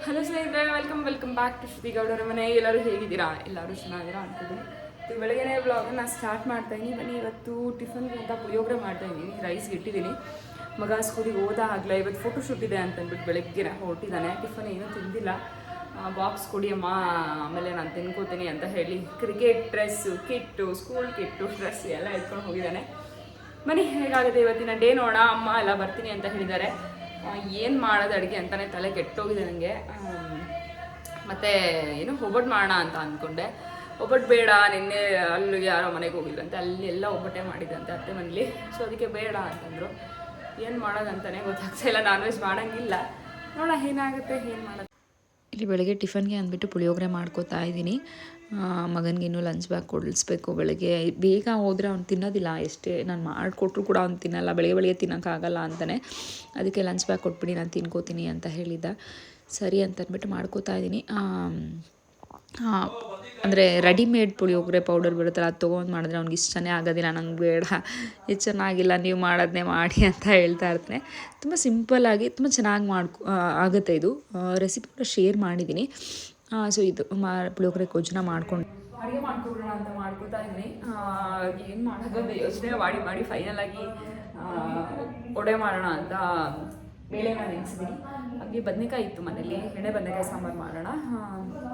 Hello ಸ್ನೇಹಿತರೆ welcome welcome back to Shruti ಗೌಡರ ಮನೆ. ಎಲ್ಲರೂ ಹೇಗಿದ್ದೀರಾ? ಎಲ್ಲರೂ ಚೆನ್ನಾಗಿದ್ದೀರಾ ಅಂತಿದ್ದೀನಿ ಇದು ಬೆಳಗ್ಗೆನೇ ಬ್ಲಾಗನ್ನು ಸ್ಟಾರ್ಟ್ ಮಾಡ್ತಾ ಇದ್ದೀನಿ. ಬನ್ನಿ, ಇವತ್ತು ಟಿಫನ್ ಅಂತ ಪುಳಿಯೋಗರೆ ಮಾಡ್ತಾ ಇದ್ದೀನಿ. ರೈಸ್ಗೆ ಇಟ್ಟಿದ್ದೀನಿ. ಮಗ ಸ್ಕೂಲಿಗೆ ಹೋದ ಆಗಲ್ಲ ಇವತ್ತು ಫೋಟೋ ಶೂಟ್ ಇದೆ ಅಂತಂದ್ಬಿಟ್ಟು ಬೆಳಗ್ಗೆ ಹೊರಟಿದ್ದಾನೆ. ಟಿಫನ್ ಏನೂ ತಿಂದಿಲ್ಲ. ಬಾಕ್ಸ್ ಕೊಡಿ ಅಮ್ಮ, ಆಮೇಲೆ ನಾನು ತಿನ್ಕೋತೀನಿ ಅಂತ ಹೇಳಿ cricket dress kit school kit dress ಎಲ್ಲ ಎತ್ಕೊಂಡು ಹೋಗಿದ್ದಾನೆ. ಬನ್ನಿ, ಹೇಗಾಗುತ್ತೆ ಇವತ್ತಿನ ಡೇ ನೋಡೋಣ. ಅಮ್ಮ ಎಲ್ಲ ಬರ್ತೀನಿ ಅಂತ ಹೇಳಿದ್ದಾರೆ. ಏನು ಮಾಡೋದು ಅಡುಗೆ ಅಂತಲೇ ತಲೆ ಕೆಟ್ಟೋಗಿದೆ ನನಗೆ ಮತ್ತು ಏನು ಒಬ್ಬಟ್ಟು ಮಾಡೋಣ ಅಂತ ಅಂದ್ಕೊಂಡೆ ಒಬ್ಬಟ್ಟು ಬೇಡ, ನಿನ್ನೆ ಅಲ್ಲಿ ಯಾರೋ ಮನೆಗೆ ಹೋಗಿದ್ರಂತೆ, ಅಲ್ಲಿ ಎಲ್ಲ ಒಬ್ಬಟ್ಟೆ ಮಾಡಿದ್ದಂತೆ ಅತ್ತೆ ಮನೇಲಿ. ಸೊ ಅದಕ್ಕೆ ಬೇಡ ಅಂತಂದರು. ಏನು ಮಾಡೋದಂತಲೇ ಗೊತ್ತಾಗ್ತಾ ಇಲ್ಲ ನಾನ್ ವೆಜ್ ಮಾಡೋಂಗಿಲ್ಲ. ನೋಡೋಣ, ಏನಾಗುತ್ತೆ, ಏನು ಮಾಡೋದು. ಇಲ್ಲಿ ಬೆಳಗ್ಗೆ ಟಿಫನ್ಗೆ ಅಂದ್ಬಿಟ್ಟು ಪುಳಿಯೋಗರೆ ಮಾಡ್ಕೋತಾ ಇದ್ದೀನಿ. ಮಗನಿಗೆ ಇನ್ನೂ ಲಂಚ್ ಬ್ಯಾಗ್ ಕೊಡಿಸ್ಬೇಕು ಬೆಳಗ್ಗೆ. ಬೇಗ ಹೋದರೆ ಅವ್ನು ತಿನ್ನೋದಿಲ್ಲ. ಎಷ್ಟೇ ನಾನು ಮಾಡಿಕೊಟ್ರು ಕೂಡ ಅವ್ನು ತಿನ್ನಲ್ಲ. ಬೆಳಗ್ಗೆ ಬೆಳಗ್ಗೆ ತಿನ್ನೋಕ್ಕಾಗಲ್ಲ ಅಂತಲೇ ಅದಕ್ಕೆ ಲಂಚ್ ಬ್ಯಾಗ್ ಕೊಟ್ಬಿಡಿ, ನಾನು ತಿನ್ಕೋತೀನಿ ಅಂತ ಹೇಳಿದ್ದ. ಸರಿ ಅಂತ ಅಂದ್ಬಿಟ್ಟು ಮಾಡ್ಕೋತಾ ಇದ್ದೀನಿ ಅಂದರೆ ರೆಡಿಮೇಡ್ ಪುಳಿಯೋಗರೆ ಪೌಡರ್ ಬರುತ್ತಲ್ಲ, ಅದು ತೊಗೊಂಡು ಮಾಡಿದ್ರೆ ಅವ್ನಿಗೆ ಇಷ್ಟನೇ ಆಗೋದಿಲ್ಲ. ನಂಗೆ ಬೇಡ. ಇದು ಚೆನ್ನಾಗಿಲ್ಲ, ನೀವು ಮಾಡೋದನ್ನೇ ಮಾಡಿ ಅಂತ ಹೇಳ್ತಾ ಇರ್ತಾನೆ. ತುಂಬ ಸಿಂಪಲ್ಲಾಗಿ ತುಂಬ ಚೆನ್ನಾಗಿ ಮಾಡ್ಕೊ ಆಗುತ್ತೆ ಇದು. ರೆಸಿಪಿ ಕೂಡ ಶೇರ್ ಮಾಡಿದ್ದೀನಿ ಸೊ ಇದು ಮಾ, ಪುಳಿಯೋಗರೆ ಕೊಜ್ಜನ ಮಾಡ್ಕೊಂಡು ಅಡುಗೆ ಮಾಡ್ಕೊಬಿಡೋಣ ಅಂತ ಮಾಡ್ಕೊತಾ ಇದ್ದೀನಿ. ಏನು ಮಾಡೋದು ಯೋಚನೆ. ಮಾಡಿ ಮಾಡಿ ಫೈನಲ್ ಆಗಿ ಒಡೆ ಮಾಡೋಣ ಅಂತ ಬೇಳೆನ ನೆನೆಸಿದ್ದೀನಿ. ಹಾಗೆ ಬದನೆಕಾಯಿ ಇತ್ತು ಮನೇಲಿ ಎಣ್ಣೆ, ಬದನೆಕಾಯಿ, ಸಾಂಬಾರು ಮಾಡೋಣ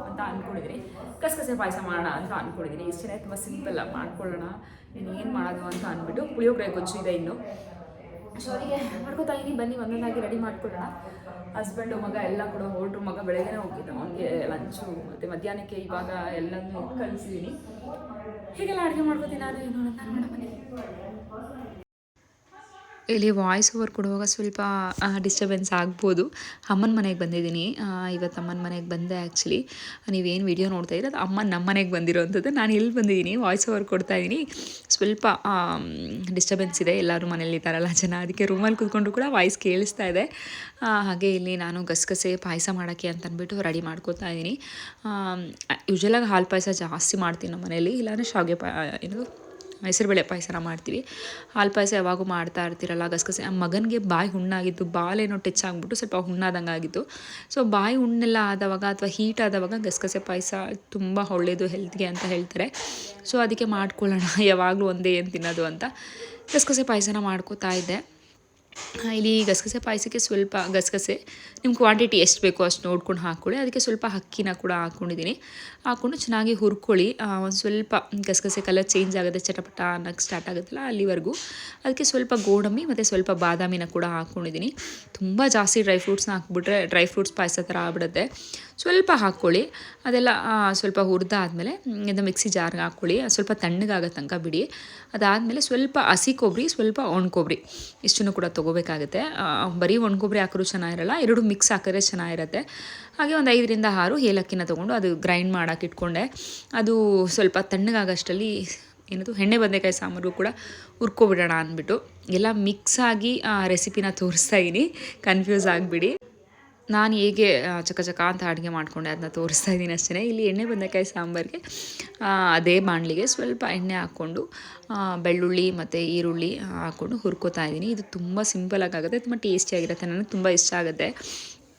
ಅಂತ ಅಂದ್ಕೊಂಡಿದ್ದೀನಿ ಕಸಕಸೆ ಪಾಯಸ ಮಾಡೋಣ ಅಂತ ಅಂದ್ಕೊಂಡಿದ್ದೀನಿ ಇಷ್ಟೇ ತುಂಬ ಸಿಂಪಲ್ ಮಾಡ್ಕೊಳ್ಳೋಣ. ಇನ್ನು ಏನು ಮಾಡೋದು ಅಂತ ಅಂದ್ಬಿಟ್ಟು ಪುಳಿಯೋಗರೆ ಗೊಜ್ಜು ಇದೆ ಇನ್ನು. ಸೊ ಅವರಿಗೆ ಮಾಡ್ಕೋತಾ ಇದ್ದೀನಿ. ಬನ್ನಿ, ಒಂದೊಂದಾಗಿ ರೆಡಿ ಮಾಡ್ಕೊಳ್ಳೋಣ. ಹಸ್ಬೆಂಡು ಮಗ ಎಲ್ಲ ಕೂಡ ಹೊರಟು ಮಗ ಬೆಳಗ್ಗೆನೇ ಹೋಗಿದ್ದ. ಅವನಿಗೆ ಲಂಚು ಮತ್ತೆ ಮಧ್ಯಾಹ್ನಕ್ಕೆ ಇವಾಗ ಎಲ್ಲನೂ ಕಲಿಸಿದ್ದೀನಿ ಹೀಗೆಲ್ಲ ಅಡುಗೆ ಮಾಡ್ಕೋತೀನಿ ನಾನು ಏನು ಅಂತ ಇಲ್ಲಿ ವಾಯ್ಸ್ ಓವರ್ ಕೊಡುವಾಗ ಸ್ವಲ್ಪ ಡಿಸ್ಟರ್ಬೆನ್ಸ್ ಆಗ್ಬೋದು. ಅಮ್ಮನ ಮನೆಗೆ ಬಂದಿದ್ದೀನಿ. ಇವತ್ತು ಅಮ್ಮನ ಮನೆಗೆ ಬಂದೆ ಆ್ಯಕ್ಚುಲಿ ನೀವೇನು ವಿಡಿಯೋ ನೋಡ್ತಾ ಇದ್ದೀರ ಅದು ಅಮ್ಮ ನಮ್ಮ ಮನೆಗೆ ಬಂದಿರೋವಂಥದ್ದು ನಾನು ಇಲ್ಲಿ ಬಂದಿದ್ದೀನಿ. ವಾಯ್ಸ್ ಓವರ್ ಕೊಡ್ತಾ ಇದ್ದೀನಿ. ಸ್ವಲ್ಪ ಡಿಸ್ಟರ್ಬೆನ್ಸ್ ಇದೆ. ಎಲ್ಲರೂ ಮನೇಲಿ ಇದ್ದಾರಲ್ಲ ಜನ. ಅದಕ್ಕೆ ರೂಮಲ್ಲಿ ಕೂತ್ಕೊಂಡು ಕೂಡ ವಾಯ್ಸ್ ಕೇಳಿಸ್ತಾ ಇದೆ. ಹಾಗೆ ಇಲ್ಲಿ ನಾನು ಗಸಗಸೆ ಪಾಯಸ ಮಾಡೋಕ್ಕೆ ಅಂತ ಅಂದ್ಬಿಟ್ಟು ರೆಡಿ ಮಾಡ್ಕೋತಾ ಇದ್ದೀನಿ. ಯೂಶಲಾಗಿ ಹಾಲು ಪಾಯಸ ಜಾಸ್ತಿ ಮಾಡ್ತೀನಿ ನಮ್ಮ ಮನೇಲಿ. ಇಲ್ಲಾಂದರೆ ಶಾವಿಗೆ ಪಾ ಏನು ಹೆಸರುಬೇಳೆ ಪಾಯಸನ ಮಾಡ್ತೀವಿ. ಹಾಲು ಪಾಯಸ ಯಾವಾಗೂ ಮಾಡ್ತಾ ಇರ್ತೀರಲ್ಲ, ಗಸಗಸೆ. ಮಗನಿಗೆ ಬಾಯಿ ಹುಣ್ಣಾಗಿತ್ತು ಬಾಲೇನೋ ಟಚ್ ಆಗಿಬಿಟ್ಟು ಸ್ವಲ್ಪ ಹುಣ್ಣಾದಂಗೆ ಆಗಿತ್ತು ಸೊ ಬಾಯಿ ಹುಣ್ಣೆಲ್ಲ ಆದವಾಗ ಅಥವಾ ಹೀಟ್ ಆದವಾಗ ಗಸಗಸೆ ಪಾಯಸ ತುಂಬ ಒಳ್ಳೆಯದು ಹೆಲ್ತ್ಗೆ ಅಂತ ಹೇಳ್ತಾರೆ. ಸೊ ಅದಕ್ಕೆ ಮಾಡ್ಕೊಳ್ಳೋಣ. ಯಾವಾಗಲೂ ಒಂದೇ ಏನು ತಿನ್ನೋದು ಅಂತ. ಗಸಗಸೆ ಪಾಯಸನ ಮಾಡ್ಕೋತಾ ಇದ್ದೆ. ಇಲ್ಲಿ ಗಸಗಸೆ, ಪಾಯಸಕ್ಕೆ ಸ್ವಲ್ಪ ಗಸಗಸೆ. ನಿಮ್ಮ ಕ್ವಾಂಟಿಟಿ ಎಷ್ಟು ಬೇಕೋ ಅಷ್ಟು ನೋಡ್ಕೊಂಡು ಹಾಕ್ಕೊಳ್ಳಿ. ಅದಕ್ಕೆ ಸ್ವಲ್ಪ ಅಕ್ಕಿನ ಕೂಡ ಹಾಕ್ಕೊಂಡಿದ್ದೀನಿ. ಹಾಕ್ಕೊಂಡು ಚೆನ್ನಾಗಿ ಹುರ್ಕೊಳ್ಳಿ. ಒಂದು ಸ್ವಲ್ಪ ಗಸಗಸೆ ಕಲರ್ ಚೇಂಜ್ ಆಗುತ್ತೆ ಚಟಪಟ ಅನ್ನೋಕ್ಕೆ ಸ್ಟಾರ್ಟ್ ಆಗುತ್ತಲ್ಲ ಅಲ್ಲಿವರೆಗೂ. ಅದಕ್ಕೆ ಸ್ವಲ್ಪ ಗೋಡಂಬಿ ಮತ್ತು ಸ್ವಲ್ಪ ಬಾದಾಮಿನ ಕೂಡ ಹಾಕ್ಕೊಂಡಿದ್ದೀನಿ. ತುಂಬ ಜಾಸ್ತಿ ಡ್ರೈ ಫ್ರೂಟ್ಸ್ನ ಹಾಕ್ಬಿಟ್ರೆ ಡ್ರೈ ಫ್ರೂಟ್ಸ್ ಪಾಯಸ ಥರ ಆಗ್ಬಿಡುತ್ತೆ. ಸ್ವಲ್ಪ ಹಾಕ್ಕೊಳ್ಳಿ. ಅದೆಲ್ಲ ಸ್ವಲ್ಪ ಹುರಿದಾದ್ಮೇಲೆ ಇದು ಮಿಕ್ಸಿ ಜಾರ್ಗೆ ಹಾಕ್ಕೊಳ್ಳಿ. ಸ್ವಲ್ಪ ತಣ್ಣಗಾಗೋ ತನಕ ಬಿಡಿ. ಅದಾದಮೇಲೆ ಸ್ವಲ್ಪ ಹಸಿ ಕೊಬ್ಬರಿ, ಸ್ವಲ್ಪ ಒಣ ಕೊಬ್ಬರಿ ಇಷ್ಟನ್ನು ಕೂಡ ತೊಗೋಬೇಕಾಗುತ್ತೆ. ಬರೀ ಒಣ ಕೊಬ್ಬರಿ ಹಾಕಿದ್ರು ಚೆನ್ನಾಗಿರಲ್ಲ, ಎರಡು ಮಿಕ್ಸ್ ಹಾಕಿದ್ರೆ ಚೆನ್ನಾಗಿರುತ್ತೆ. ಹಾಗೆ ಒಂದು ಐದರಿಂದ ಆರು ಏಲಕ್ಕಿನ ತೊಗೊಂಡು ಅದು ಗ್ರೈಂಡ್ ಮಾಡೋಕೆ ಇಟ್ಕೊಂಡೆ. ಅದು ಸ್ವಲ್ಪ ತಣ್ಣಗಾಗಷ್ಟರಲ್ಲಿ ಏನದು, ಎಣ್ಣೆ ಬದನೆಕಾಯಿ ಸಾಂಬಾರು ಕೂಡ ಹುರ್ಕೊಬಿಡೋಣ ಅಂದ್ಬಿಟ್ಟು. ಎಲ್ಲ ಮಿಕ್ಸ್ ಆಗಿ ರೆಸಿಪಿನ ತೋರಿಸ್ತಾ ಇದ್ದೀನಿ ಕನ್ಫ್ಯೂಸ್ ಆಗಿಬಿಡಿ. ನಾನು ಹೇಗೆ ಚಕ ಚಕ ಅಂತ ಅಡುಗೆ ಮಾಡಿಕೊಂಡೆ ಅದನ್ನ ತೋರಿಸ್ತಾ ಇದ್ದೀನಿ ಅಷ್ಟೇ ಇಲ್ಲಿ ಎಣ್ಣೆ ಬದನೆಕಾಯಿ ಸಾಂಬಾರಿಗೆ ಅದೇ ಬಾಣಲಿಗೆ ಸ್ವಲ್ಪ ಎಣ್ಣೆ ಹಾಕ್ಕೊಂಡು ಬೆಳ್ಳುಳ್ಳಿ ಮತ್ತು ಈರುಳ್ಳಿ ಹಾಕ್ಕೊಂಡು ಹುರ್ಕೋತಾ ಇದ್ದೀನಿ. ಇದು ತುಂಬ ಸಿಂಪಲಾಗಿ ಆಗುತ್ತೆ ತುಂಬ ಟೇಸ್ಟಿಯಾಗಿರುತ್ತೆ ನನಗೆ ತುಂಬ ಇಷ್ಟ ಆಗುತ್ತೆ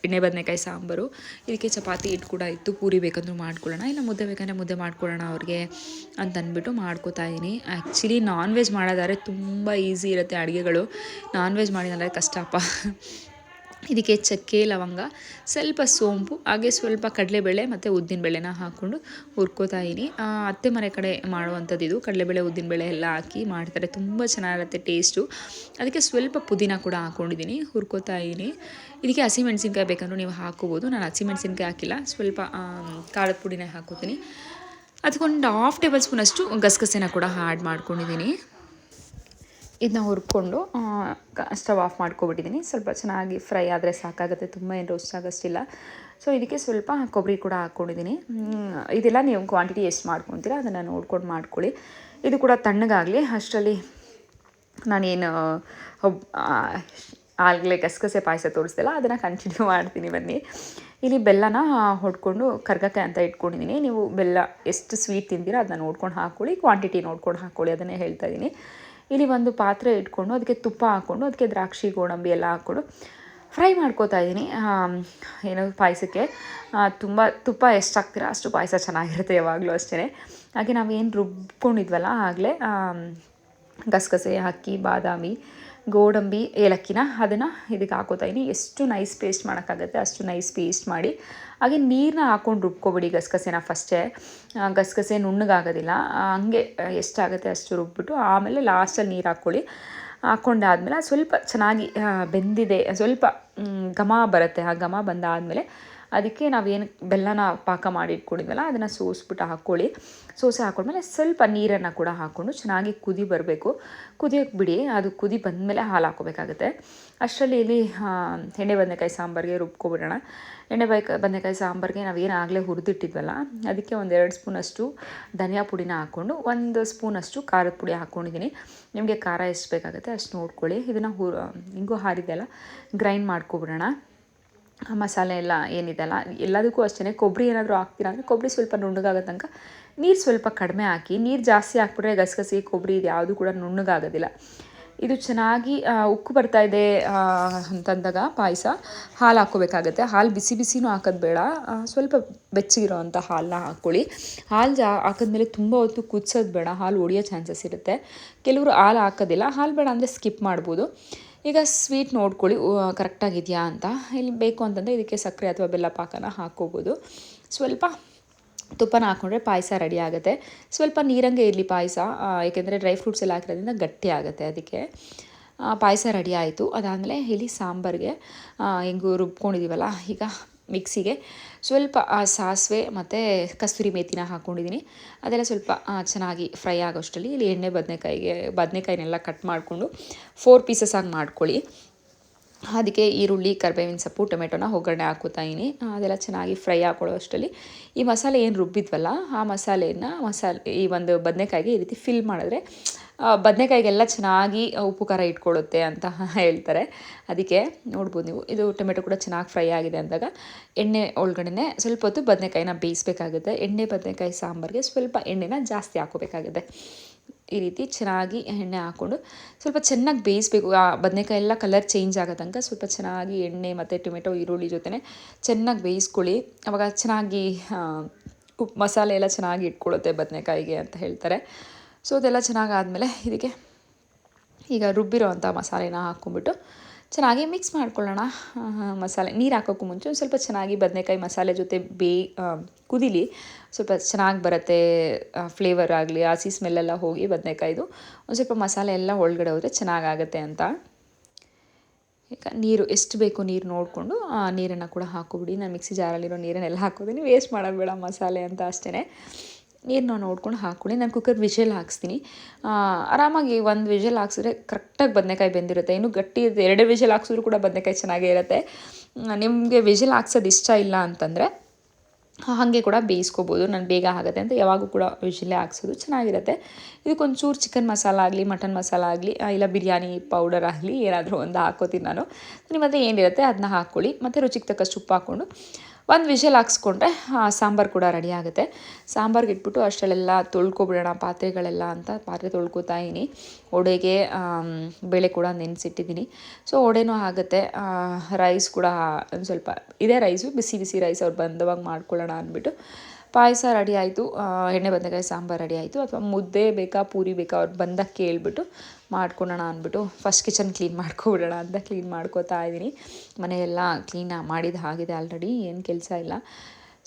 ಎಣ್ಣೆ ಬದನೆಕಾಯಿ ಸಾಂಬಾರು. ಇದಕ್ಕೆ ಚಪಾತಿ ಹಿಟ್ಟು ಕೂಡ ಇತ್ತು, ಪೂರಿ ಬೇಕಂದ್ರೂ ಮಾಡ್ಕೊಳ್ಳೋಣ, ಇಲ್ಲ ಮುದ್ದೆ ಬೇಕಂದರೆ ಮುದ್ದೆ ಮಾಡ್ಕೊಳ್ಳೋಣ ಅವ್ರಿಗೆ ಅಂತ ಅಂದ್ಬಿಟ್ಟು ಮಾಡ್ಕೋತಾ ಇದ್ದೀನಿ. ಆ್ಯಕ್ಚುಲಿ ನಾನ್ ವೆಜ್ ಮಾಡೋದಾದ್ರೆ ತುಂಬ ಈಸಿ ಇರುತ್ತೆ ಅಡುಗೆಗಳು. ನಾನ್ ವೆಜ್ ಮಾಡಿದ್ರೆ ಕಷ್ಟಪ್ಪ. ಇದಕ್ಕೆ ಚಕ್ಕೆ, ಲವಂಗ, ಸ್ವಲ್ಪ ಸೋಂಪು, ಹಾಗೆ ಸ್ವಲ್ಪ ಕಡಲೆಬೇಳೆ ಮತ್ತು ಉದ್ದಿನಬೇಳೆನ ಹಾಕ್ಕೊಂಡು ಹುರ್ಕೋತಾ ಇದ್ದೀನಿ ಅತ್ತೆ ಮನೆ ಕಡೆ ಮಾಡುವಂಥದ್ದು ಇದು. ಕಡಲೆಬೇಳೆ ಉದ್ದಿನಬೇಳೆ ಎಲ್ಲ ಹಾಕಿ ಮಾಡ್ತಾರೆ. ತುಂಬ ಚೆನ್ನಾಗಿರುತ್ತೆ ಟೇಸ್ಟು. ಅದಕ್ಕೆ ಸ್ವಲ್ಪ ಪುದೀನ ಕೂಡ ಹಾಕ್ಕೊಂಡಿದ್ದೀನಿ ಹುರ್ಕೋತಾ ಇದ್ದೀನಿ ಇದಕ್ಕೆ ಹಸಿಮೆಣ್ಸಿನ್ಕಾಯಿ ಬೇಕಂದ್ರೂ ನೀವು ಹಾಕೋಬೋದು. ನಾನು ಹಸಿಮೆಣ್ಸಿನ್ಕಾಯಿ ಹಾಕಿಲ್ಲ. ಸ್ವಲ್ಪ ಖಾರದ ಪುಡಿನ ಹಾಕೋತೀನಿ. ಅದಕ್ಕೊಂದು ಹಾಫ್ ಟೇಬಲ್ ಸ್ಪೂನಷ್ಟು ಗಸಗಸೆನ ಕೂಡ ಆ್ಯಡ್ ಮಾಡ್ಕೊಂಡಿದ್ದೀನಿ ಇದನ್ನ ಹುರ್ಕೊಂಡು ಸ್ಟವ್ ಆಫ್ ಮಾಡ್ಕೊಬಿಟ್ಟಿದ್ದೀನಿ ಸ್ವಲ್ಪ ಚೆನ್ನಾಗಿ ಫ್ರೈ ಆದರೆ ಸಾಕಾಗುತ್ತೆ, ತುಂಬ ಏನು ರೋಸ್ಟ್ ಆಗೋಷ್ಟಿಲ್ಲ ಸೊ ಇದಕ್ಕೆ ಸ್ವಲ್ಪ ಕೊಬ್ಬರಿ ಕೂಡ ಹಾಕ್ಕೊಂಡಿದ್ದೀನಿ ಇದೆಲ್ಲ ನೀವು ಕ್ವಾಂಟಿಟಿ ಎಷ್ಟು ಮಾಡ್ಕೊತೀರ ಅದನ್ನು ನೋಡ್ಕೊಂಡು ಮಾಡ್ಕೊಳ್ಳಿ. ಇದು ಕೂಡ ತಣ್ಣಗಾಗಲಿ, ಅಷ್ಟರಲ್ಲಿ ನಾನೇನು ಆಗಲೇ ಗಸಗಸೆ ಪಾಯಸ ತೋರಿಸ್ದಲ್ಲ, ಅದನ್ನು ಕಂಟಿನ್ಯೂ ಮಾಡ್ತೀನಿ ಬನ್ನಿ. ಇಲ್ಲಿ ಬೆಲ್ಲನ ಹೊಡ್ಕೊಂಡು ಕರ್ಗಕ್ಕೆ ಅಂತ ಇಟ್ಕೊಂಡಿದ್ದೀನಿ ನೀವು ಬೆಲ್ಲ ಎಷ್ಟು ಸ್ವೀಟ್ ತಿಂದಿರೋ ಅದನ್ನ ನೋಡ್ಕೊಂಡು ಹಾಕ್ಕೊಳ್ಳಿ ಕ್ವಾಂಟಿಟಿ ನೋಡ್ಕೊಂಡು ಹಾಕ್ಕೊಳ್ಳಿ ಅದನ್ನೇ ಹೇಳ್ತಾ ಇದ್ದೀನಿ ಇಲ್ಲಿ ಒಂದು ಪಾತ್ರೆ ಇಟ್ಕೊಂಡು ಅದಕ್ಕೆ ತುಪ್ಪ ಹಾಕ್ಕೊಂಡು ಅದಕ್ಕೆ ದ್ರಾಕ್ಷಿ, ಗೋಡಂಬಿ ಎಲ್ಲ ಹಾಕ್ಕೊಂಡು ಫ್ರೈ ಮಾಡ್ಕೋತಾ ಇದ್ದೀನಿ. ಏನೋ ಪಾಯಸಕ್ಕೆ. ತುಂಬ ತುಪ್ಪ ಎಷ್ಟು ಅಷ್ಟು ಪಾಯಸ ಚೆನ್ನಾಗಿರುತ್ತೆ ಯಾವಾಗಲೂ ಅಷ್ಟೇ ಹಾಗೆ ನಾವೇನು ರುಬ್ಕೊಂಡಿದ್ವಲ್ಲ ಆಗಲೇ ಗಸಗಸೆ, ಅಕ್ಕಿ, ಬಾದಾಮಿ ಗೋಡಂಬಿ ಏಲಕ್ಕಿನ ಅದನ್ನು ಇದಕ್ಕೆ ಹಾಕೋತಾ ಇದ್ದೀನಿ ಎಷ್ಟು ನೈಸ್ ಪೇಸ್ಟ್ ಮಾಡೋಕ್ಕಾಗತ್ತೆ ಅಷ್ಟು ನೈಸ್ ಪೇಸ್ಟ್ ಮಾಡಿ. ಹಾಗೆ ನೀರನ್ನ ಹಾಕ್ಕೊಂಡು ರುಬ್ಕೊಬಿಡಿ ಗಸಗಸೆನ ಫಸ್ಟೇ ಗಸಗಸೆ ನುಣ್ಣಗಾಗೋದಿಲ್ಲ. ಹಂಗೆ ಎಷ್ಟಾಗುತ್ತೆ ಅಷ್ಟು ರುಬ್ಬಿಟ್ಟು ಆಮೇಲೆ ಲಾಸ್ಟಲ್ಲಿ ನೀರು ಹಾಕ್ಕೊಳ್ಳಿ. ಹಾಕ್ಕೊಂಡಾದ್ಮೇಲೆ ಸ್ವಲ್ಪ ಚೆನ್ನಾಗಿ ಬೆಂದಿದೆ. ಸ್ವಲ್ಪ ಘಮ ಬರುತ್ತೆ. ಆ ಘಮ ಬಂದಾದಮೇಲೆ ಅದಕ್ಕೆ ನಾವೇನು ಬೆಲ್ಲನ ಪಾಕ ಮಾಡಿ ಇಟ್ಕೊಂಡಿದ್ವಲ್ಲ ಅದನ್ನು ಸೋಸ್ಬಿಟ್ಟು ಹಾಕ್ಕೊಳ್ಳಿ ಸೋಸೆ ಹಾಕೊಂಡ್ಮೇಲೆ ಸ್ವಲ್ಪ ನೀರನ್ನು ಕೂಡ ಹಾಕ್ಕೊಂಡು ಚೆನ್ನಾಗಿ ಕುದಿ ಬರಬೇಕು. ಕುದಿಯೋಕ್ಕೆ ಬಿಡಿ, ಅದು ಕುದಿ ಬಂದಮೇಲೆ ಹಾಲು ಹಾಕೋಬೇಕಾಗುತ್ತೆ. ಅಷ್ಟರಲ್ಲಿ ಇಲ್ಲಿ ಎಣ್ಣೆ ಬದನೆಕಾಯಿ ಸಾಂಬಾರಿಗೆ ರುಬ್ಕೊಬಿಡೋಣ. ಎಣ್ಣೆ ಬೈ ಬದನೆಕಾಯಿ ಸಾಂಬಾರಿಗೆ ನಾವೇನು ಆಗಲೇ ಹುರಿದಿಟ್ಟಿದ್ವಲ್ಲ, ಅದಕ್ಕೆ ಒಂದು ಎರಡು ಸ್ಪೂನಷ್ಟು ಧನಿಯಾ ಪುಡಿನ ಹಾಕ್ಕೊಂಡು ಒಂದು ಸ್ಪೂನಷ್ಟು ಖಾರದ ಪುಡಿ ಹಾಕ್ಕೊಂಡಿದ್ದೀನಿ ನಿಮಗೆ ಖಾರ ಎಷ್ಟು ಬೇಕಾಗುತ್ತೆ ಅಷ್ಟು ನೋಡ್ಕೊಳ್ಳಿ. ಇದನ್ನು ಹು ಹಿಂಗೂ ಹಾರಿದೆಲ್ಲ ಗ್ರೈಂಡ್ ಮಾಡ್ಕೊಬಿಡೋಣ. ಮಸಾಲೆ ಎಲ್ಲ ಏನಿದೆಲ್ಲ ಎಲ್ಲದಕ್ಕೂ ಅಷ್ಟೇ ಕೊಬ್ಬರಿ ಏನಾದರೂ ಹಾಕ್ತೀರಾ ಅಂದರೆ ಕೊಬ್ಬರಿ ಸ್ವಲ್ಪ ನುಣ್ಣಗಾಗೋ ತನಕ ನೀರು ಸ್ವಲ್ಪ ಕಡಿಮೆ ಹಾಕಿ, ನೀರು ಜಾಸ್ತಿ ಹಾಕ್ಬಿಟ್ರೆ ಗಸಗಸೆ, ಕೊಬ್ಬರಿ ಇದು ಯಾವುದು ಕೂಡ ನುಣ್ಣಗಾಗೋದಿಲ್ಲ. ಇದು ಚೆನ್ನಾಗಿ ಉಕ್ಕು ಬರ್ತಾ ಇದೆ ಅಂತಂದಾಗ ಪಾಯಸ. ಹಾಲು ಹಾಕ್ಕೋಬೇಕಾಗತ್ತೆ. ಹಾಲು ಬಿಸಿ ಬಿಸಿನೂ ಹಾಕೋದು ಬೇಡ. ಸ್ವಲ್ಪ ಬೆಚ್ಚಗಿರೋ ಅಂಥ ಹಾಲನ್ನ ಹಾಕ್ಕೊಳ್ಳಿ. ಹಾಲು ಜಾ, ಹಾಕಿದ್ಮೇಲೆ ತುಂಬ ಹೊತ್ತು ಕುದಿಸೋದು ಬೇಡ. ಹಾಲು ಒಡೆಯೋ ಚಾನ್ಸಸ್ ಇರುತ್ತೆ. ಕೆಲವರು ಹಾಲು ಹಾಕೋದಿಲ್ಲ. ಹಾಲು ಬೇಡ ಅಂದರೆ ಸ್ಕಿಪ್ ಮಾಡ್ಬೋದು. ಈಗ ಸ್ವೀಟ್ ನೋಡ್ಕೊಳ್ಳಿ. ಕರೆಕ್ಟಾಗಿದೆಯಾ ಅಂತ. ಇಲ್ಲಿ ಬೇಕು ಅಂತಂದರೆ ಇದಕ್ಕೆ ಸಕ್ಕರೆ ಅಥವಾ ಬೆಲ್ಲ ಪಾಕನ ಹಾಕ್ಕೋಬೋದು. ಸ್ವಲ್ಪ ತುಪ್ಪನ ಹಾಕ್ಕೊಂಡ್ರೆ ಪಾಯಸ ರೆಡಿ ಆಗುತ್ತೆ. ಸ್ವಲ್ಪ ನೀರಂಗೆ ಇರಲಿ ಪಾಯಸ. ಏಕೆಂದರೆ ಡ್ರೈ ಫ್ರೂಟ್ಸ್ ಎಲ್ಲ ಹಾಕಿರೋದ್ರಿಂದ ಗಟ್ಟಿ ಆಗುತ್ತೆ ಅದಕ್ಕೆ. ಪಾಯಸ ರೆಡಿ ಆಯಿತು. ಅದಾದಮೇಲೆ ಇಲ್ಲಿ ಸಾಂಬಾರಿಗೆ ಹೆಂಗು ರುಬ್ಕೊಂಡಿದ್ದೀವಲ್ಲ ಈಗ ಮಿಕ್ಸಿಗೆ. ಸ್ವಲ್ಪ ಆ, ಸಾಸಿವೆ ಮತ್ತು ಕಸ್ತೂರಿ ಮೇಥಿನ ಹಾಕ್ಕೊಂಡಿದ್ದೀನಿ ಅದೆಲ್ಲ ಸ್ವಲ್ಪ ಚೆನ್ನಾಗಿ ಫ್ರೈ ಆಗೋಷ್ಟರಲ್ಲಿ ಇಲ್ಲಿ ಎಣ್ಣೆ ಬದನೆಕಾಯಿಗೆ ಬದನೆಕಾಯಿನೆಲ್ಲ ಕಟ್ ಮಾಡಿಕೊಂಡು ಫೋರ್ ಪೀಸಸ್ ಆಗಿ ಮಾಡ್ಕೊಳ್ಳಿ. ಅದಕ್ಕೆ ಈರುಳ್ಳಿ ಕರ್ಬೇವಿನ ಸೊಪ್ಪು ಟೊಮೆಟೊನ ಒಗ್ಗರಣೆ ಹಾಕೋತಾ ಇದೀನಿ. ಅದೆಲ್ಲ ಚೆನ್ನಾಗಿ ಫ್ರೈ ಹಾಕೊಳ್ಳೋ ಅಷ್ಟರಲ್ಲಿ ಈ ಮಸಾಲೆ ಏನು ರುಬ್ಬಿದ್ವಲ್ಲ ಆ ಮಸಾಲೆಯನ್ನು ಮಸಾಲೆ ಈ ಒಂದು ಬದನೆಕಾಯಿಗೆ ಈ ರೀತಿ ಫಿಲ್ ಮಾಡಿದ್ರೆ ಬದನೆಕಾಯಿಗೆಲ್ಲ ಚೆನ್ನಾಗಿ ಉಪ್ಪು ಖಾರ ಇಟ್ಕೊಳ್ಳುತ್ತೆ ಅಂತ ಹೇಳ್ತಾರೆ. ಅದಕ್ಕೆ ನೋಡ್ಬೋದು ನೀವು. ಇದು ಟೊಮೆಟೊ ಕೂಡ ಚೆನ್ನಾಗಿ ಫ್ರೈ ಆಗಿದೆ ಅಂದಾಗ ಎಣ್ಣೆ ಒಳಗಡೆ ಸ್ವಲ್ಪ ಹೊತ್ತು ಬದನೆಕಾಯಿನ ಬೇಯಿಸ್ಬೇಕಾಗುತ್ತೆ. ಎಣ್ಣೆ, ಬದನೆಕಾಯಿ, ಸಾಂಬಾರಿಗೆ ಸ್ವಲ್ಪ ಎಣ್ಣೆನ ಜಾಸ್ತಿ ಹಾಕೋಬೇಕಾಗುತ್ತೆ ಈ ರೀತಿ ಚೆನ್ನಾಗಿ ಎಣ್ಣೆ ಹಾಕ್ಕೊಂಡು ಸ್ವಲ್ಪ ಚೆನ್ನಾಗಿ ಬೇಯಿಸ್ಬೇಕು. ಆ ಬದನೆಕಾಯಿ ಎಲ್ಲ ಕಲರ್ ಚೇಂಜ್ ಆಗೋ ತನಕ ಸ್ವಲ್ಪ ಚೆನ್ನಾಗಿ ಎಣ್ಣೆ ಮತ್ತು ಟೊಮೆಟೊ, ಈರುಳ್ಳಿ ಜೊತೆ ಚೆನ್ನಾಗಿ ಬೇಯಿಸ್ಕೊಳ್ಳಿ. ಅವಾಗ ಚೆನ್ನಾಗಿ ಉಪ್ಪು ಮಸಾಲೆ ಎಲ್ಲ ಚೆನ್ನಾಗಿ ಇಟ್ಕೊಳ್ಳುತ್ತೆ ಬದನೆಕಾಯಿಗೆ ಅಂತ ಹೇಳ್ತಾರೆ. ಸೊ ಅದೆಲ್ಲ ಚೆನ್ನಾಗಿ ಆದಮೇಲೆ ಇದಕ್ಕೆ ಈಗ ರುಬ್ಬಿರೋ ಅಂಥ ಮಸಾಲೆನ ಹಾಕ್ಕೊಂಬಿಟ್ಟು ಚೆನ್ನಾಗಿ ಮಿಕ್ಸ್ ಮಾಡ್ಕೊಳ್ಳೋಣ. ಮಸಾಲೆ ನೀರು ಹಾಕೋಕ್ಕೂ ಮುಂಚೆ ಒಂದು ಸ್ವಲ್ಪ ಚೆನ್ನಾಗಿ ಬದನೆಕಾಯಿ ಮಸಾಲೆ ಜೊತೆ ಬೇ ಕುದಿಲಿ ಸ್ವಲ್ಪ ಚೆನ್ನಾಗಿ ಬರುತ್ತೆ. ಫ್ಲೇವರ್ ಆಗಲಿ ಹಸಿ ಸ್ಮೆಲ್ಲೆಲ್ಲ ಹೋಗಿ ಬದನೆಕಾಯ್ದು ಒಂದು ಸ್ವಲ್ಪ ಮಸಾಲೆ ಎಲ್ಲ ಒಳಗಡೆ ಹೋದರೆ ಚೆನ್ನಾಗಾಗತ್ತೆ ಅಂತ. ಈಗ ನೀರು ಎಷ್ಟು ಬೇಕು ನೀರು ನೋಡಿಕೊಂಡು ಆ ನೀರನ್ನು ಕೂಡ ಹಾಕೋಬಿಡಿ ನಾನು ಮಿಕ್ಸಿ ಜಾರಲ್ಲಿರೋ ನೀರನ್ನೆಲ್ಲ ಹಾಕೋತೀನಿ. ವೇಸ್ಟ್ ಮಾಡೋದು ಬೇಡ ಮಸಾಲೆ ಅಂತ ಅಷ್ಟೇ ನೀರನ್ನ ನೋಡ್ಕೊಂಡು ಹಾಕ್ಕೊಳ್ಳಿ. ನಾನು ಕುಕ್ಕರ್ ವಿಜಲ್ ಹಾಕ್ಸ್ತೀನಿ. ಆರಾಮಾಗಿ ಒಂದು ವಿಷಲ್ ಹಾಕ್ಸಿದ್ರೆ ಕರೆಕ್ಟಾಗಿ ಬದನೆಕಾಯಿ ಬೆಂದಿರುತ್ತೆ. ಇನ್ನು ಗಟ್ಟಿ ಎರಡು ವಿಷಲ್ ಹಾಕ್ಸಿದ್ರು ಕೂಡ ಬದನೆಕಾಯಿ ಚೆನ್ನಾಗೇ ಇರುತ್ತೆ. ನಿಮಗೆ ವಿಷಲ್ ಹಾಕ್ಸೋದು ಇಷ್ಟ ಇಲ್ಲ ಅಂತಂದರೆ ಹಾಗೆ ಕೂಡ ಬೇಯಿಸ್ಕೋಬೋದು. ನಾನು ಬೇಗ ಆಗುತ್ತೆ ಅಂತ ಯಾವಾಗೂ ಕೂಡ ವಿಷಿಲ್ಲೇ ಹಾಕ್ಸೋದು ಚೆನ್ನಾಗಿರುತ್ತೆ. ಇದಕ್ಕೊಂಚೂರು ಚಿಕನ್ ಮಸಾಲ ಆಗಲಿ ಮಟನ್ ಮಸಾಲ ಆಗಲಿ ಇಲ್ಲ ಬಿರಿಯಾನಿ ಪೌಡರ್ ಆಗಲಿ ಏನಾದರೂ ಒಂದು ಹಾಕೋತೀನಿ ನಾನು. ನಿಮ್ಮ ಹತ್ರ ಏನಿರುತ್ತೆ ಅದನ್ನ ಹಾಕ್ಕೊಳ್ಳಿ. ಮತ್ತು ರುಚಿಗೆ ತಕ್ಕಷ್ಟು ಉಪ್ಪು ಹಾಕ್ಕೊಂಡು ಒಂದು ವಿಷಲ್ ಹಾಕ್ಸ್ಕೊಂಡ್ರೆ ಸಾಂಬಾರು ಕೂಡ ರೆಡಿ ಆಗುತ್ತೆ. ಸಾಂಬಾರ್ಗೆ ಇಟ್ಬಿಟ್ಟು ಅಷ್ಟರಲ್ಲೆಲ್ಲ ತೊಳ್ಕೊಬಿಡೋಣ, ಪಾತ್ರೆಗಳೆಲ್ಲ ಅಂತ ಪಾತ್ರೆ ತೊಳ್ಕೊತಾ ಇದ್ದೀನಿ. ಒಡೆಗೆ ಬೇಳೆ ಕೂಡ ನೆನೆಸಿಟ್ಟಿದ್ದೀನಿ. ಸೊ ಒಡೆನೂ ಆಗುತ್ತೆ. ರೈಸ್ ಕೂಡ, ಒಂದು ಸ್ವಲ್ಪ, ಇದೇ ರೈಸು ಬಿಸಿ ಬಿಸಿ ರೈಸ್ ಅವ್ರು ಬಂದವಾಗ ಮಾಡ್ಕೊಳ್ಳೋಣ ಅಂದ್ಬಿಟ್ಟು, ಪಾಯಸ ರೆಡಿ ಆಯಿತು. ಎಣ್ಣೆ, ಬದನೆಕಾಯಿ, ಸಾಂಬಾರು ರೆಡಿ ಆಯಿತು. ಅಥವಾ ಮುದ್ದೆ ಬೇಕಾ, ಪೂರಿ ಬೇಕಾ ಅವ್ರು ಬಂದಾಗ ಕೇಳಿಬಿಟ್ಟು ಮಾಡ್ಕೊಳ್ಳೋಣ ಅಂದ್ಬಿಟ್ಟು ಫಸ್ಟ್ ಕಿಚನ್ ಕ್ಲೀನ್ ಮಾಡ್ಕೊಬಿಡೋಣ ಅಂತ ಕ್ಲೀನ್ ಮಾಡ್ಕೋತಾ ಇದ್ದೀನಿ. ಮನೆಯೆಲ್ಲ ಕ್ಲೀನ್ ಮಾಡಿದ ಆಗಿದೆ ಆಲ್ರೆಡಿ ಏನು ಕೆಲಸ ಇಲ್ಲ.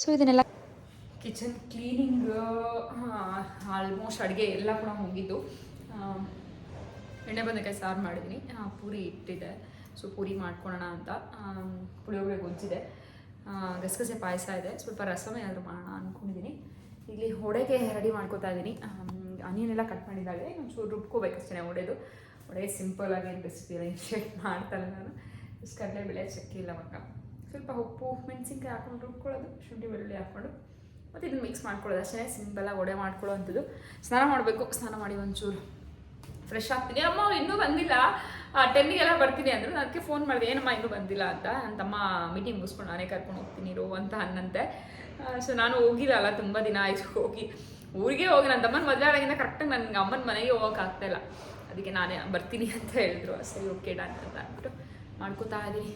ಸೊ ಇದನ್ನೆಲ್ಲ ಕಿಚನ್ ಕ್ಲೀನಿಂಗ್ ಆಲ್ಮೋಸ್ಟ್ ಅಡುಗೆ ಎಲ್ಲ ಕೂಡ ಹೋಗಿದ್ದು ಎಣ್ಣೆ ಬಂದಕ್ಕೆ ಸಾರು ಮಾಡಿದ್ದೀನಿ. ಪೂರಿ ಇಟ್ಟಿದೆ. ಸೊ ಪೂರಿ ಮಾಡ್ಕೊಳ್ಳೋಣ ಅಂತ ಪುಳಿಯೋಗರೆ ಗೊಜ್ಜಿದೆ ಗಸಗಸೆ ಪಾಯಸ ಇದೆ. ಸ್ವಲ್ಪ ರಸಮೇ ಆದರೂ ಮಾಡೋಣ ಅಂದ್ಕೊಂಡಿದ್ದೀನಿ ಇಲ್ಲಿ ಹೊಡೆಗೆ ರೆಡಿ ಮಾಡ್ಕೋತಾ ಇದ್ದೀನಿ. ಆನಿಯನ್ ಎಲ್ಲ ಕಟ್ ಮಾಡಿದ್ದಾಳೆ. ಒಂಚೂರು ರುಬ್ಕೋಬೇಕಷ್ಟೇ ಒಡೆದು ಒಡೆ ಸಿಂಪಲ್ ಆಗಿ ರೆಸಿಪಿ ಇನ್ಶೇಟ್ ಮಾಡ್ತಾಳೆ ನಾನು. ಇಷ್ಟು ಕಡಲೆಬೇಳೆ ಚಕ್ಕೆ ಇಲ್ಲ ಮಕ್ಕ. ಸ್ವಲ್ಪ ಉಪ್ಪು, ಮೆಣಸಿನ್ಕಾಯಿ ಹಾಕೊಂಡು ರುಬ್ಕೊಳ್ಳೋದು. ಶುಂಠಿ, ಬೆಳ್ಳುಳ್ಳಿ ಹಾಕ್ಕೊಂಡು ಮತ್ತು ಇದನ್ನು ಮಿಕ್ಸ್ ಮಾಡ್ಕೊಳ್ಳೋದು ಅಷ್ಟೇ. ಸಿಂಪಲಾಗಿ ಒಡೆ ಮಾಡ್ಕೊಳ್ಳೋ ಅಂಥದ್ದು ಸ್ನಾನ ಮಾಡಬೇಕು. ಸ್ನಾನ ಮಾಡಿ ಒಂಚೂರು ಫ್ರೆಶ್ ಆಗ್ತೀನಿ. ಅಮ್ಮ ಅವ್ರು ಇನ್ನೂ ಬಂದಿಲ್ಲ. ಟೆನ್ನಿಗೆಲ್ಲ ಬರ್ತೀನಿ ಅಂದರು. ಅದಕ್ಕೆ ಫೋನ್ ಮಾಡಿದೆ. ಏನಮ್ಮ, ಇನ್ನೂ ಬಂದಿಲ್ಲ ಅಂತ. ನನ್ನ ತಮ್ಮ ಮೀಟಿಂಗ್ ಮುಗಿಸ್ಕೊಂಡು ನಾನೇ ಕರ್ಕೊಂಡು ಹೋಗ್ತೀನಿ, ಇರೋ ಅಂತ ಅನ್ನಂತೆ. ಸೊ ನಾನು ಹೋಗಿಲ್ಲ ಅಲ್ಲ, ತುಂಬ ದಿನ ಆಯಿತು ಹೋಗಿ. ಊರಿಗೆ ಹೋಗಿ ನನ್ನ ತಮ್ಮನ ಮದುವೆ ಆಗಿಂದ ಕರೆಕ್ಟಾಗಿ ನನಗೆ ಅಮ್ಮನ ಮನೆಗೆ ಹೋಗೋಕೆ ಇಲ್ಲ. ಅದಕ್ಕೆ ನಾನೇ ಬರ್ತೀನಿ ಅಂತ ಹೇಳಿದ್ರು. ಸರಿ ಓಕೆ ಡನ್ ಅಂತ ಅಂದ್ಬಿಟ್ಟು ಮಾಡ್ಕೋತಾ ಇದ್ದೀನಿ.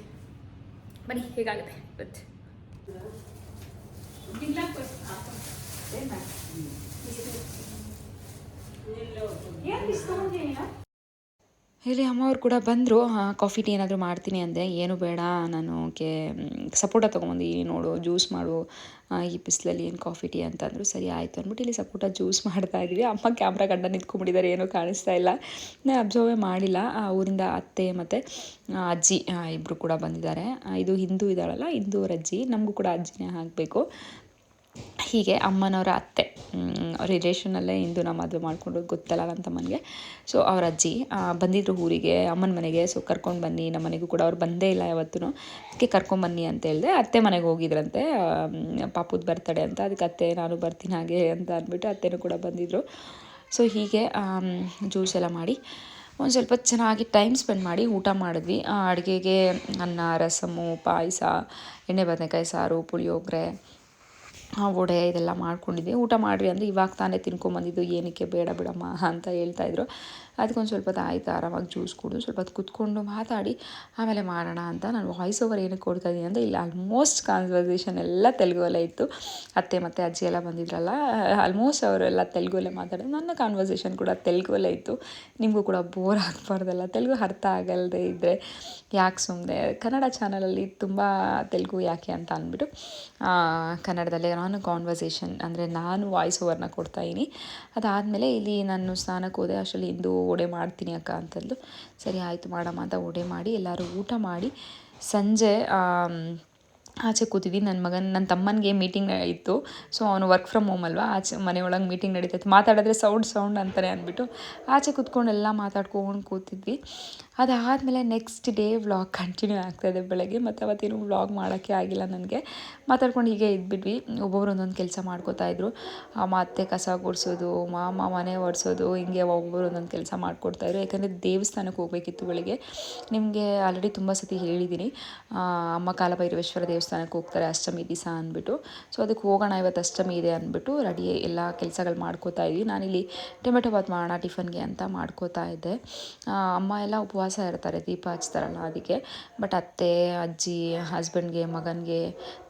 ಬನ್ನಿ, ಹೇಗಾಗುತ್ತೆ? ಇವತ್ತು. ಇಲ್ಲಿ ಅಮ್ಮ ಅವ್ರು ಕೂಡ ಬಂದರು ಕಾಫಿ ಟೀ ಏನಾದರೂ ಮಾಡ್ತೀನಿ ಅಂದೆ, ಏನು ಬೇಡ, ನಾನು ಕೆ ಸಪೋಟ ತೊಗೊಂಬಂದು ನೋಡು ಜ್ಯೂಸ್ ಮಾಡು ಈ ಬಿಸಿಲಲ್ಲಿ ಏನು ಕಾಫಿ ಟೀ ಅಂತಂದರು ಸರಿ, ಆಯಿತು. ಅಂದ್ಬಿಟ್ಟು ಇಲ್ಲಿ ಸಪೋಟ ಜ್ಯೂಸ್ ಮಾಡ್ತಾ ಇದ್ವಿ. ಅಮ್ಮ ಕ್ಯಾಮ್ರಾ ಗಂಡ ನಿಂತ್ಕೊಂಡ್ಬಿಟ್ಟಿದ್ದಾರೆ, ಏನೂ ಕಾಣಿಸ್ತಾ ಇಲ್ಲ. ನಾನು ಅಬ್ಸರ್ವೇ ಮಾಡಿಲ್ಲ. ಆ, ಊರಿಂದ ಅತ್ತೆ ಮತ್ತು ಅಜ್ಜಿ ಇಬ್ಬರು ಕೂಡ ಬಂದಿದ್ದಾರೆ. ಇದು ಹಿಂದೂ ಇದ್ದಾಳಲ್ಲ ಹಿಂದೂ ಅಜ್ಜಿ, ನಮಗೂ ಕೂಡ ಅಜ್ಜಿನೇ ಹಾಕಬೇಕು ಹೀಗೆ ಅಮ್ಮನವರ ಅತ್ತೆ. ರಿಲೇಷನಲ್ಲೇ ಇಂದು ನಾ ಮದುವೆ ಮಾಡಿಕೊಂಡು ಗೊತ್ತಲ್ಲ ನನ್ನ ತಮ್ಮನಿಗೆ. ಸೊ ಅವ್ರ ಅಜ್ಜಿ ಬಂದಿದ್ದರು ಊರಿಗೆ, ಅಮ್ಮನ ಮನೆಗೆ. ಸೊ ಕರ್ಕೊಂಡು ಬನ್ನಿ ನಮ್ಮ ಮನೆಗೂ ಕೂಡ ಅವ್ರು ಬಂದೇ ಇಲ್ಲ ಯಾವತ್ತೂ ಅದಕ್ಕೆ ಕರ್ಕೊಂಬನ್ನಿ ಅಂತ ಹೇಳಿದೆ. ಅತ್ತೆ ಮನೆಗೆ ಹೋಗಿದ್ರಂತೆ. ಪಾಪುದ ಬರ್ತಡೆ ಅಂತ. ಅದಕ್ಕೆ ಅತ್ತೆ, ನಾನು ಬರ್ತೀನಿ ಹಾಗೆ ಅಂತ ಅಂದ್ಬಿಟ್ಟು ಅತ್ತೆನೂ ಕೂಡ ಬಂದಿದ್ದರು ಸೊ ಹೀಗೆ ಜ್ಯೂಸ್ ಎಲ್ಲ ಮಾಡಿ, ಒಂದು ಸ್ವಲ್ಪ ಚೆನ್ನಾಗಿ ಟೈಮ್ ಸ್ಪೆಂಡ್ ಮಾಡಿ ಊಟ ಮಾಡಿದ್ವಿ. ಅಡುಗೆಗೆ ಅನ್ನ, ರಸಮು, ಪಾಯಸ, ಎಣ್ಣೆ, ಬದನೆಕಾಯಿ ಸಾರು, ಪುಳಿಯೋಗರೆ ವಡೆ ಇದೆಲ್ಲ ಮಾಡ್ಕೊಂಡಿದ್ವಿ. ಊಟ ಮಾಡಿರಿ ಅಂದರೆ ಇವಾಗ ತಾನೇ ತಿನ್ಕೊಂಬಂದಿದ್ದು. ಏನಕ್ಕೆ ಬೇಡ ಬಿಡಮ್ಮ ಅಂತ ಹೇಳ್ತಾಯಿದ್ರು ಅದಕ್ಕೊಂದು ಸ್ವಲ್ಪ ಹೊತ್ತು ಆಯ್ತು ಆರಾಮಾಗಿ ಜ್ಯೂಸ್ ಕುಡಿದು ಸ್ವಲ್ಪ ಹೊತ್ತು ಕುತ್ಕೊಂಡು ಮಾತಾಡಿ, ಆಮೇಲೆ ಮಾಡೋಣ ಅಂತ ನಾನು ವಾಯ್ಸ್ ಓವರ್ ಏನಕ್ಕೆ ಕೊಡ್ತಾ ಇದ್ದೀನಿ ಅಂದರೆ ಇಲ್ಲಿ ಆಲ್ಮೋಸ್ಟ್ ಕಾನ್ವರ್ಸೇಷನ್ ಎಲ್ಲ ತೆಲುಗಲ್ಲೇ ಇತ್ತು. ಅತ್ತೆ ಮತ್ತು ಅಜ್ಜಿ ಎಲ್ಲ ಬಂದಿದ್ರಲ್ಲ ಆಲ್ಮೋಸ್ಟ್ ಅವರೆಲ್ಲ ತೆಲುಗಲ್ಲೇ ಮಾತಾಡೋದು ನನ್ನ ಕಾನ್ವರ್ಸೇಷನ್ ಕೂಡ ತೆಲುಗಲ್ಲೇ ಇತ್ತು. ನಿಮಗೂ ಕೂಡ ಬೋರ್ ಆಗಬಾರ್ದಲ್ಲ, ತೆಲುಗು ಅರ್ಥ ಆಗಲ್ಲದೆ ಇದ್ದರೆ ಯಾಕೆ ಸುಮ್ಮನೆ ಕನ್ನಡ ಚಾನಲಲ್ಲಿ ತುಂಬ ತೆಲುಗು ಯಾಕೆ ಅಂತ ಅಂದ್ಬಿಟ್ಟು ಕನ್ನಡದಲ್ಲೇ ನಾನು ಕಾನ್ವರ್ಸೇಷನ್ ಅಂದರೆ ನಾನು ವಾಯ್ಸ್ ಓವರ್ನ ಕೊಡ್ತಾಯಿದ್ದೀನಿ ಅದಾದಮೇಲೆ ಇಲ್ಲಿ ನಾನು ಸ್ನಾನಕ್ಕೆ ಹೋದೆ, ಅಷ್ಟರಲ್ಲಿ ಇಂದು ವಡೆ ಮಾಡ್ತೀನಿ ಅಕ್ಕ ಅಂತಂದು. ಸರಿ, ಆಯಿತು ಮಾಡಮ್ಮ ಅಂತ ವಡೆ ಮಾಡಿ ಎಲ್ಲರೂ ಊಟ ಮಾಡಿ ಸಂಜೆ ಆಚೆ ಕೂತಿದ್ವಿ. ನನ್ನ ಮಗನ ನನ್ನ ತಮ್ಮನಿಗೆ ಮೀಟಿಂಗ್ ಇತ್ತು. ಸೊ ಅವನು ವರ್ಕ್ ಫ್ರಮ್ ಹೋಮ್ ಅಲ್ವಾ? ಆಚೆ ಮನೆಯೊಳಗೆ ಮೀಟಿಂಗ್ ನಡೀತೈತೆ. ಮಾತಾಡಿದ್ರೆ ಸೌಂಡ್ ಸೌಂಡ್ ಅಂತಾನೆ ಅಂದ್ಬಿಟ್ಟು ಆಚೆ ಕೂತ್ಕೊಂಡು ಎಲ್ಲ ಮಾತಾಡ್ಕೊಂಡು ಕೂತಿದ್ವಿ. ಅದಾದಮೇಲೆ ನೆಕ್ಸ್ಟ್ ಡೇ ವ್ಲಾಗ್ ಕಂಟಿನ್ಯೂ ಆಗ್ತಾಯಿದೆ ಬೆಳಗ್ಗೆ. ಮತ್ತು ಅವತ್ತೇನು ವ್ಲಾಗ್ ಮಾಡೋಕ್ಕೆ ಆಗಿಲ್ಲ ನನಗೆ. ಮಾತಾಡ್ಕೊಂಡು ಹೀಗೆ ಇದ್ಬಿಟ್ವಿ. ಒಬ್ಬೊಬ್ರು ಒಂದೊಂದು ಕೆಲಸ ಮಾಡ್ಕೋತಾಯಿದ್ರು ಅತ್ತೆ ಕಸ ಗುಡಿಸೋದು, ಮಾಮ ಮನೆ ಒರೆಸೋದು ಹಿಂಗೆ ಒಬ್ಬೊಬ್ರು ಒಂದೊಂದು ಕೆಲಸ ಮಾಡ್ಕೊಡ್ತಾಯಿದ್ರು ಯಾಕಂದರೆ ದೇವಸ್ಥಾನಕ್ಕೆ ಹೋಗಬೇಕಿತ್ತು ಬೆಳಗ್ಗೆ. ನಿಮಗೆ ಆಲ್ರೆಡಿ ತುಂಬ ಸತಿ ಹೇಳಿದ್ದೀನಿ ಅಮ್ಮ ಕಾಲಭೈರವೇಶ್ವರ ದೇವಸ್ಥಾನಕ್ಕೆ ಹೋಗ್ತಾರೆ ಅಷ್ಟಮಿ ದಿವಸ ಅಂದ್ಬಿಟ್ಟು. ಸೊ ಅದಕ್ಕೆ ಹೋಗೋಣ, ಇವತ್ತು ಅಷ್ಟಮಿ ಇದೆ ಅಂದ್ಬಿಟ್ಟು ರೆಡಿ ಎಲ್ಲ ಕೆಲಸಗಳು ಮಾಡ್ಕೋತಾ ಇದ್ವಿ. ನಾನಿಲ್ಲಿ ಟೊಮೆಟೊ ಬಾತ್ ಮಾಡೋಣ ಟಿಫನ್ಗೆ ಅಂತ ಮಾಡ್ಕೋತಾ ಇದ್ದೆ. ಅಮ್ಮ ಎಲ್ಲ ಉಪವಾಸ ಇರ್ತಾರೆ, ದೀಪ ಹಚ್ತಾರಲ್ಲ ಅದಕ್ಕೆ ಬಟ್ ಅತ್ತೆ, ಅಜ್ಜಿ ಹಸ್ಬೆಂಡ್ಗೆ ಮಗನಿಗೆ,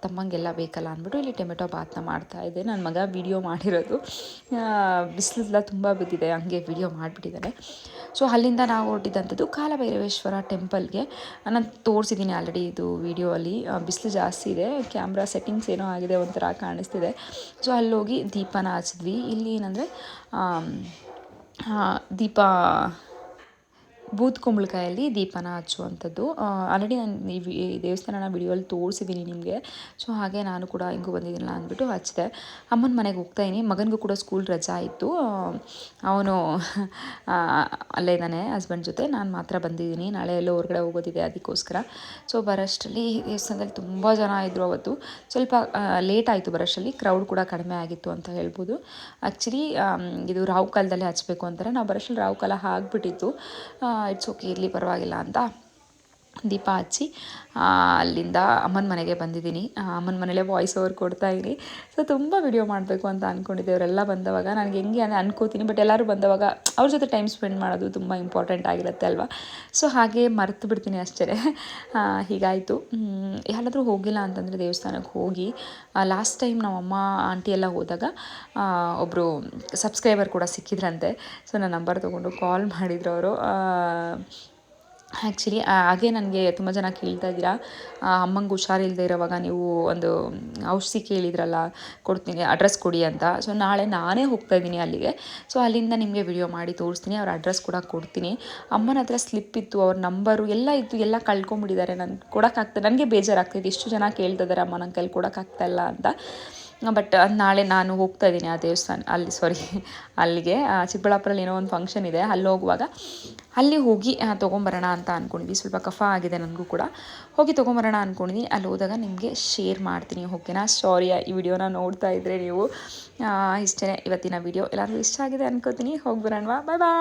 ತಮ್ಮಂಗೆಲ್ಲ ಬೇಕಲ್ಲ ಅಂದ್ಬಿಟ್ಟು ಇಲ್ಲಿ ಟೊಮೆಟೊ ಬಾತ್ನ ಮಾಡ್ತಾ ಇದ್ದೆ ನನ್ನ ಮಗ ವಿಡಿಯೋ ಮಾಡಿರೋದು. ಬಿಸಿಲೆಲ್ಲ ತುಂಬ ಬಿದ್ದಿದೆ, ಹಂಗೆ ವಿಡಿಯೋ ಮಾಡಿಬಿಟ್ಟಿದ್ದಾನೆ. ಸೊ ಅಲ್ಲಿಂದ ನಾವು ಹೊರಟಿದ್ದಂಥದ್ದು ಕಾಲಭೈರವೇಶ್ವರ ಟೆಂಪಲ್ಗೆ ನಾನು ತೋರಿಸಿದ್ದೀನಿ ಆಲ್ರೆಡಿ ಇದು ವಿಡಿಯೋ ಅಲ್ಲಿ. ಬಿಸಿಲು ಜಾಸ್ತಿ ಇದೆ ಕ್ಯಾಮ್ರಾ ಸೆಟ್ಟಿಂಗ್ಸ್ ಏನೋ ಆಗಿದೆ, ಒಂಥರ ಕಾಣಿಸ್ತಿದೆ. ಸೊ ಅಲ್ಲೋಗಿ ದೀಪನ ಹಚ್ಚಿದ್ವಿ ಇಲ್ಲಿ ಏನಂದರೆ ದೀಪ ಬೂದ್ ಕುಂಬಳಕಾಯಲ್ಲಿ ದೀಪನ ಹಚ್ಚುವಂಥದ್ದು. ಆಲ್ರೆಡಿ ನಾನು ಈ ದೇವಸ್ಥಾನನ ವಿಡಿಯೋಲಿ ತೋರಿಸಿದ್ದೀನಿ ನಿಮಗೆ. ಸೊ, ಹಾಗೆ ನಾನು ಕೂಡ ಹಿಂಗೂ ಬಂದಿದ್ದೀನಲ್ಲ ಅಂದ್ಬಿಟ್ಟು ಹಚ್ಚಿದೆ. ಅಮ್ಮನ ಮನೆಗೆ ಹೋಗ್ತಾಯಿನಿ ಮಗನಿಗೂ ಕೂಡ ಸ್ಕೂಲ್ ರಜಾ ಆಯಿತು ಅವನು ಅಲ್ಲೇ ಇದ್ದಾನೆ ಹಸ್ಬೆಂಡ್ ಜೊತೆ. ನಾನು ಮಾತ್ರ ಬಂದಿದ್ದೀನಿ. ನಾಳೆ ಎಲ್ಲೋ ಹೊರಗಡೆ ಹೋಗೋದಿದೆ ಅದಕ್ಕೋಸ್ಕರ. ಸೊ ಬರೋಷ್ಟರಲ್ಲಿ ದೇವಸ್ಥಾನದಲ್ಲಿ ತುಂಬ ಜನ ಇದ್ದರು ಅವತ್ತು. ಸ್ವಲ್ಪ ಲೇಟ್ ಆಯಿತು ಬರೋಷ್ಟರಲ್ಲಿ ಕ್ರೌಡ್ ಕೂಡ ಕಡಿಮೆ ಆಗಿತ್ತು ಅಂತ ಹೇಳ್ಬೋದು. ಆ್ಯಕ್ಚುಲಿ ಇದು ರಾವು ಕಾಲದಲ್ಲೇ ಹಚ್ಚಬೇಕು ಅಂತಾರೆ. ನಾವು ಬರೋಷ್ಟರಲ್ಲಿ ರಾವು ಕಾಲ ಆಗಿಬಿಟ್ಟಿತ್ತು ಇಟ್ಸ್ ಓಕೆ ಇರಲಿ ಪರವಾಗಿಲ್ಲ ಅಂತ. ದೀಪ ಹಚ್ಚಿ ಅಲ್ಲಿಂದ ಅಮ್ಮನ ಮನೆಗೆ ಬಂದಿದ್ದೀನಿ. ಅಮ್ಮನ ಮನೇಲೆ ವಾಯ್ಸ್ ಓವರ್ ಕೊಡ್ತಾ ಇದ್ದೀನಿ ಸೊ ತುಂಬ ವಿಡಿಯೋ ಮಾಡಬೇಕು ಅಂತ ಅಂದ್ಕೊಂಡಿದ್ದೆ ಅವರೆಲ್ಲ ಬಂದವಾಗ ನನಗೆ ಹೆಂಗೆ ಅಂದರೆ ಅನ್ಕೋತೀನಿ ಬಟ್ ಎಲ್ಲರೂ ಬಂದವಾಗ ಅವ್ರ ಜೊತೆ ಟೈಮ್ ಸ್ಪೆಂಡ್ ಮಾಡೋದು ತುಂಬ ಇಂಪಾರ್ಟೆಂಟ್ ಆಗಿರುತ್ತೆ ಅಲ್ವಾ? ಸೊ ಹಾಗೆ ಮರೆತು ಬಿಡ್ತೀನಿ ಅಷ್ಟೇ. ಹೀಗಾಯಿತು. ಯಾರಾದರೂ ಹೋಗಿಲ್ಲ ಅಂತಂದರೆ ದೇವಸ್ಥಾನಕ್ಕೆ ಹೋಗಿ ಲಾಸ್ಟ್ ಟೈಮ್ ನಮ್ಮಮ್ಮ ಆಂಟಿ ಎಲ್ಲ ಹೋದಾಗ ಒಬ್ಬರು ಸಬ್ಸ್ಕ್ರೈಬರ್ ಕೂಡ ಸಿಕ್ಕಿದ್ರಂತೆ. ಸೊ ನನ್ನ ನಂಬರ್ ತೊಗೊಂಡು ಕಾಲ್ ಮಾಡಿದ್ರು ಅವರು. ಆ್ಯಕ್ಚುಲಿ ಹಾಗೆ ನನಗೆ ತುಂಬ ಜನ ಕೇಳ್ತಾ ಇದ್ದೀರಾ. ಅಮ್ಮಂಗೆ ಹುಷಾರಿಲ್ಲದೆ ಇರೋವಾಗ ನೀವು ಒಂದು ಔಷಧಿ ಕೇಳಿದ್ರಲ್ಲ, ಕೊಡ್ತೀನಿ ಅಡ್ರೆಸ್ ಕೊಡಿ ಅಂತ. ಸೊ ನಾಳೆ ನಾನೇ ಹೋಗ್ತಾ ಇದ್ದೀನಿ ಅಲ್ಲಿಗೆ. ಸೊ ಅಲ್ಲಿಂದ ನಿಮಗೆ ವಿಡಿಯೋ ಮಾಡಿ ತೋರಿಸ್ತೀನಿ, ಅವ್ರ ಅಡ್ರೆಸ್ ಕೂಡ ಕೊಡ್ತೀನಿ. ಅಮ್ಮನ ಹತ್ರ ಸ್ಲಿಪ್ ಇತ್ತು, ಅವ್ರ ನಂಬರು ಎಲ್ಲ ಇತ್ತು, ಎಲ್ಲ ಕಳ್ಕೊಂಬಿಟ್ಟಿದ್ದಾರೆ ನಾನು ಕೊಡೋಕ್ಕಾಗ್ತದೆ ನನಗೆ ಬೇಜಾರಾಗ್ತಿದೆ ಇಷ್ಟು ಜನ ಕೇಳ್ತಾ ಇದ್ದಾರೆ, ಅಮ್ಮ ನನ್ನ ಕೈಲಿ ಕೊಡೋಕ್ಕಾಗ್ತಾಯಿಲ್ಲ ಅಂತ. ಬಟ್ ನಾಳೆ ನಾನು ಹೋಗ್ತಾ ಇದ್ದೀನಿ ಆ ದೇವಸ್ಥಾನ, ಅಲ್ಲಿ ಸಾರಿ ಅಲ್ಲಿಗೆ. ಚಿಕ್ಕಬಳ್ಳಾಪುರಲ್ಲಿ ಏನೋ ಒಂದು ಫಂಕ್ಷನ್ ಇದೆ, ಅಲ್ಲಿ ಹೋಗುವಾಗ. ಅಲ್ಲಿ ಹೋಗಿ ತೊಗೊಂಬರೋಣ ಅಂತ ಅಂದ್ಕೊಂಡಿದ್ವಿ ಸ್ವಲ್ಪ ಕಫ ಆಗಿದೆ ನನಗೂ ಕೂಡ. ಹೋಗಿ ತೊಗೊಂಬರೋಣ ಅಂದ್ಕೊಂಡಿದ್ದೀನಿ ಅಲ್ಲಿ ಹೋದಾಗ ನಿಮಗೆ ಶೇರ್ ಮಾಡ್ತೀನಿ, ಓಕೆನಾ? ಸಾರಿ ಈ ವಿಡಿಯೋನ ನೋಡ್ತಾ ಇದ್ದರೆ ನೀವು. ಇಷ್ಟೇ ಇವತ್ತಿನ ವಿಡಿಯೋ ಎಲ್ಲರಿಗೂ ಇಷ್ಟ ಆಗಿದೆ ಅನ್ಕೋತೀನಿ. ಹೋಗಿ ಬರೋಣವಾ ಬಾಯ್ ಬಾಯ್